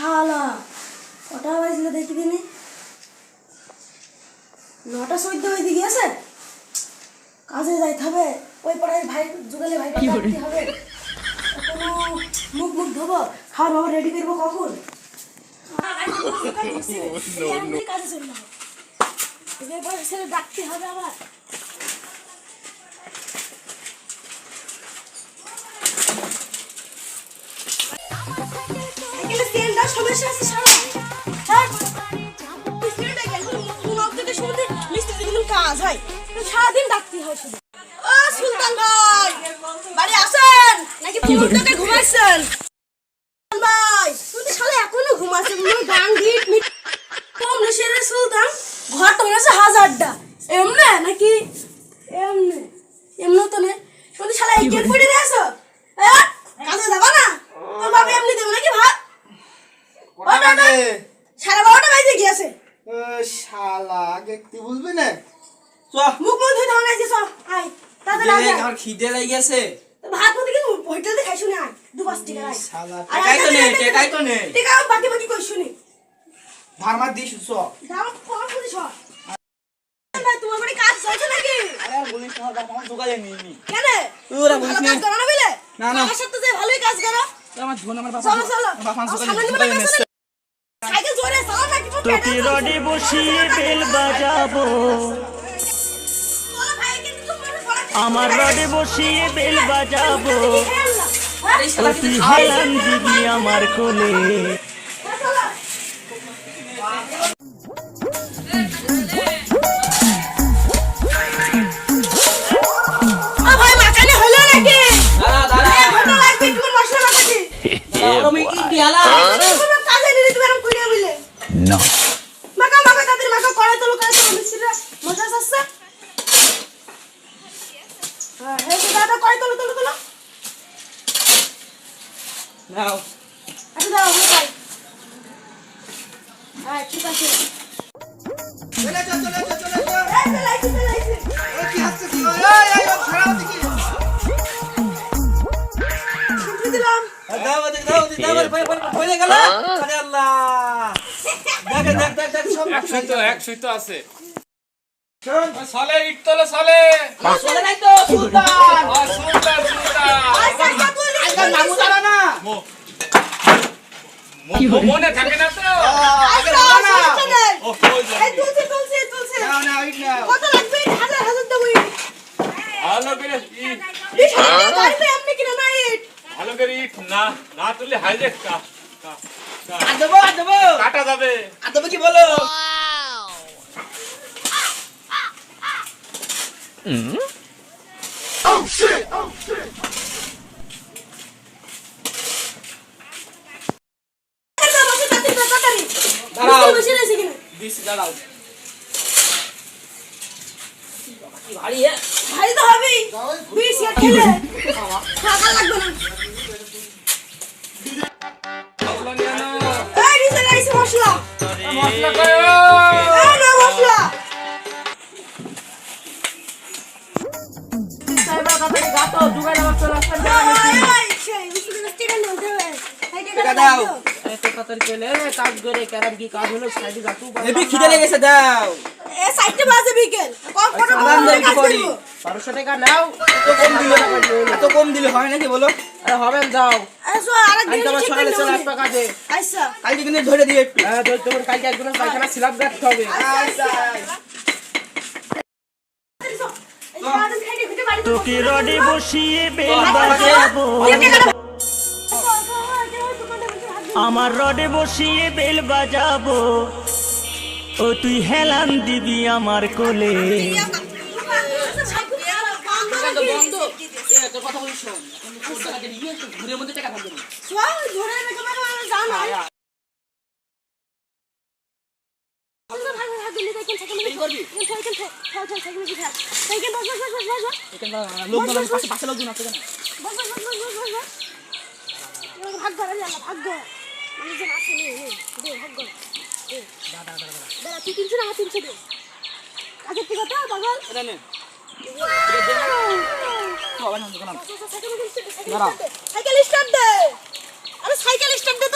শালা। কটা বাজলে দেখি দিনে? নটা চোদ্দ হয়ে গিয়েছে? কাজে যাইতে হবে। ওই পাড়ায় ভাই যুগালে ভাই হবে। কোনো মুখ মুখ ধোবো? খাওয়ার বাবা রেডি করব কখন? কাজে চললাম এবার ছেলে ডাকতে হবে আবার। সমস্যা আছে সারা হ্যাঁ গেল কাজ হয়। সারাদিন ডাকতে হয় শুধু। ও সুলতান ভাই বাড়ি আসেন? নাকি ফোন থেকে ঘুমাইছেন? ভাই তুই শালা এখনও ঘুমাচ্ছে মনে গান গিট মিট কম নেশে সুলতান। ঘর তো হচ্ছে হাজারটা। এমনে নাকি? এমনে। এমনে তো নে তুই শালা এই গেট পড়ে রেছো হ্যাঁ কাজে যাবা না তোর বাবা এমনি দেবে নাকি ভাত কটা বাজে? সাড়ে বারোটা বাজে গিয়েছে এ, শালা কি বুঝবি না? চ মুখ মুখ ধুই ধান তাড়াতাড়ি আয়, আয়। আমার খিদে লেগেছে। ভাত মতো কিন্তু হোটেলে খাই শুনে আয় দু পাঁচ টাকা আয়। শালা টেকাই তো আয়, তো নেই টেকা বাকি বাকি কই শুনি ধার মার দিস চ। দাম কম ভাই তোমার বাড়ি কাজ চলছে নাকি? আরে বলিস না বাবা আমার দোকানে নেই নি কেন? ওরা বলিস কাজ না। করো না বুঝলে না, না। আমার সাথে যে ভালোই কাজ করো। আমার ধন আমার বাবা চলো। চলো বাবা আমার আমার দোকানে তোকে রডে বসিয়ে বেল বাজাবো। আমার রডে বসিয়ে বেল বাজাবো। তুই হেলান দিবি আমার কোলে। না মাকা মাকা তাদের মাকা করে তো লোকালে তো মিস্ত্রিরা মজা আসছে হ্যাঁ হে দাদা করে তো তো তো নাও আচ্ছা দাও আমি খাই হ্যাঁ ঠিক আছে চলে চল চলে চলে এই তো লাইছি তো কি হাসছে কি এই এই ছাড়াও দেখি দিলাম দাও দাও দাও ভাই ভাই বলে গেল আরে আল্লাহ দেখ দেখ দেখ দেখ সব একশোই তো একশোই তো আছে। শোন। ইট তোলে সালে। চলে নাই তো সুলতান। সুলতান সুলতান। তুই আজকাল নামু জানা না মো- মো- মনে থাকে না তো? আগে জানা না ও ওই যে। এই তুলছি তুলছি তুলছি। নাও নাও ইট নাও। কত লাগবে? হাজার হাজার দেবো ভালো করে ইট। পারবে আপনি কিনা না ইট ভালো করে ইট না না তুললে কা- কা- কা- দেবো দেবো। কাটা যাবে। আর দেবো কি বলো? তাড়াতাড়ি দাঁড়াও। ভারী হ্যাঁ? ভারী তো হবেই। টাকা লাগবে না। কাজ হলো সাইডে গাতু হেভি খিদে লেগেছে দাও। এ সাইডে বাজে বিকেল। কম সাধারণ করে কি কাজ করি। করব? বারোশো টাকা নাও। এত কম দিলে এত কম দিলে হয় নাকি বলো? আরে হবে যাও এসো কালকে সকালে চলে আসবে কাজে আচ্ছা। কালকে কিন্তু ধরে দিয়ে একটু। হ্যাঁ ধরতে কালকে পায়খানা সিলাপ রাখতে হবে। আচ্ছা এই গার্ডেন খাইতে খেতে বাড়ি তোকে রডে বসিয়ে বেল বাজাবো। আমার রডে বসিয়ে বেল বাজাবো। ও তুই হেলান দিবি আমার কোলে। বন্ধ। এ তোর কথা শোন। মধ্যে টাকা থাকবে না যাও না ভাগ্য ভাগ্য মানুষজন আসেনি দে ভাগ্য দাদা তুই তিনশো না তিনশো দে। কাজের থেকে তো পাগল। সাইকেল স্টার্ট দে আরে সাইকেল স্টার্ট দে